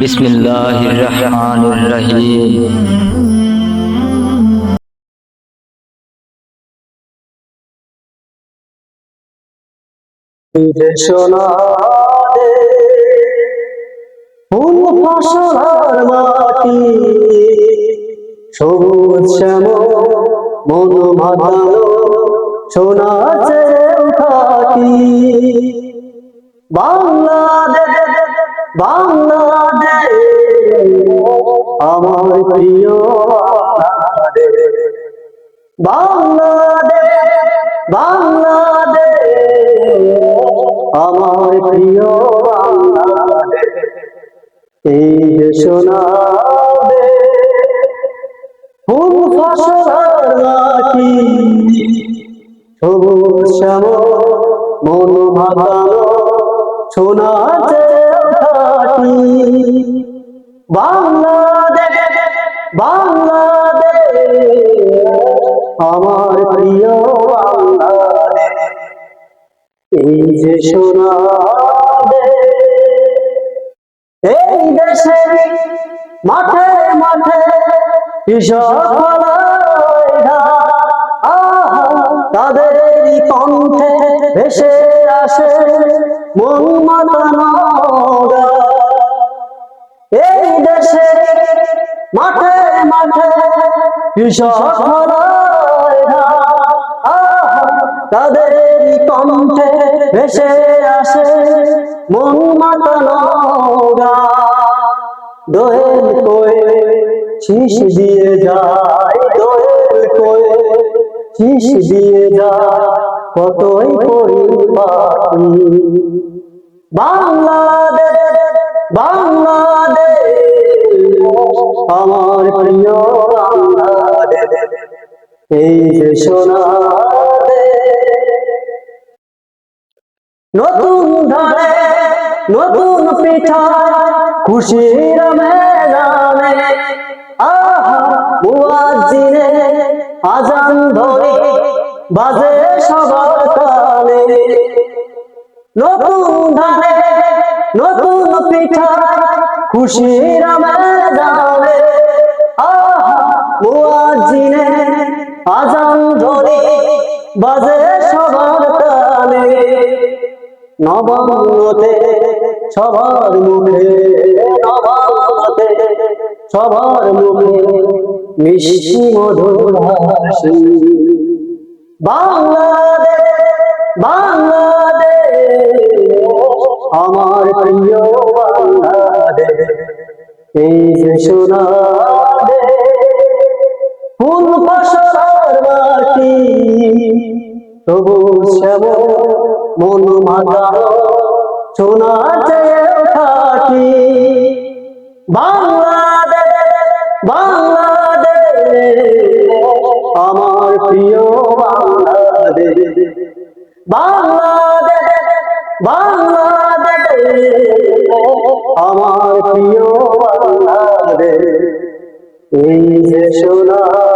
বিসমিল্লাহির রহমানির রহিম। সোনা ফুল ফসলার মাটি, সবুজ শ্যাম মন মাতালো সোনা থাকি বাংলাদেশ বাংলাদেশ আমার প্রিয় বাংলাদেশ বাংলাদেশ আমার প্রিয় বাংলাদেশ এই যে শোনাবে ফুল মাটি সবুজ শ্যাম মন মাতানো সোনা থাকি বাংলাদেশ বাংলাদেশ আমার প্রিয় বাংলাদেশ এই যে সোনা এই দেশে মাঠে মাঠে কৃষক তাদেরই কণ্ঠে ভেসে আসে মন তাদেরই কণ্ঠে ভেসে আসে মন মাতানো। দোয়েল কোয়ে শীষ দিয়ে যায়, দোয়েল দিয়ে যায়, কতই বাংলাদেশ বাংলাদেশ। আমার প্রিয় এই যে নতুন ধারে, নতুন পিঠা খুশির মেলানে, আহা আজান ধরে বাজে সবার কানে। নতুন ধারে, নতুন পিঠা খুশির মেলানে আহা, মুয়াজ্জিনে আজান ধরে বাজে সবার কানে নবান্নতে সবার মুখে, নবান্নতে সবার মুখে মিষ্টি মধুর হাসি। বাংলাদেশ বাংলাদেশ, আমার প্রিয় এই যে সোনার থাকি বাংলাদেশ বাংলাদেশ আমার প্রিয় বাংলাদেশ বাংলাদেশ আমার প্রিয় Shura